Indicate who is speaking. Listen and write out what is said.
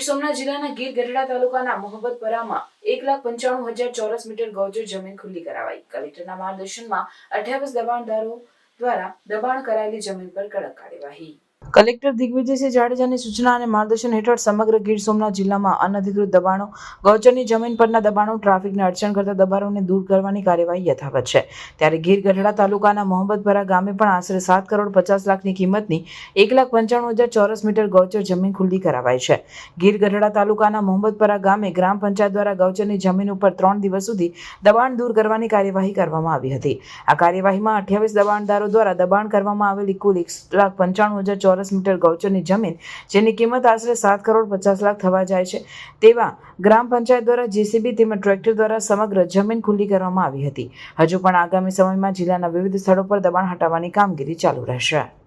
Speaker 1: સોમનાથ જિલ્લાના ગીર ગઢડા તાલુકાના મોહબ્બતપરામાં એક લાખ પંચાણું હજાર ચોરસ મીટર ગૌચર જમીન ખુલ્લી કરાવાઈ. કલેક્ટરના માર્ગદર્શનમાં અઠ્યાવીસ દબાણદારો દ્વારા દબાણ કરાયેલી જમીન પર કડક કાર્યવાહી. કલેક્ટર દિગ્વિજયસિંહ જાડેજાની સૂચના અને માર્ગદર્શન હેઠળ સમગ્ર ગીર સોમનાથ જિલ્લામાં અનધિકૃત દબાણો, ગૌચરની જમીન પરના દબાણો, ટ્રાફિકને અડચણ કરતા દબાણોને દૂર કરવાની કાર્યવાહી યથાવત છે. ત્યારે ગીર ગઢડા તાલુકાના મોહમ્મદપરા ગામે પણ આશરે સાત કરોડ પચાસ લાખની કિંમતની એક લાખ પંચાણું હજાર ચોરસ મીટર ગૌચર જમીન ખુલ્લી કરાવાઈ છે. ગીર ગઢડા તાલુકાના મોહમ્મદપરા ગામે ગ્રામ પંચાયત દ્વારા ગૌચરની જમીન ઉપર ત્રણ દિવસ સુધી દબાણ દૂર કરવાની કાર્યવાહી કરવામાં આવી હતી. આ કાર્યવાહીમાં અઠ્યાવીસ દબાણદારો દ્વારા દબાણ કરવામાં આવેલી કુલ એક લાખ પંચાણું હજાર ચોરસ મીટર ગૌચરની જમીન, જેની કિંમત આશરે સાત કરોડ પચાસ લાખ થવા જાય છે. તેવા ગ્રામ પંચાયત દ્વારા જેસીબી તેમજ ટ્રેક્ટર દ્વારા સમગ્ર જમીન ખુલ્લી કરવામાં આવી હતી. હજુ પણ આગામી સમયમાં જિલ્લાના વિવિધ સ્થળો પર દબાણ હટાવવાની કામગીરી ચાલુ રહેશે.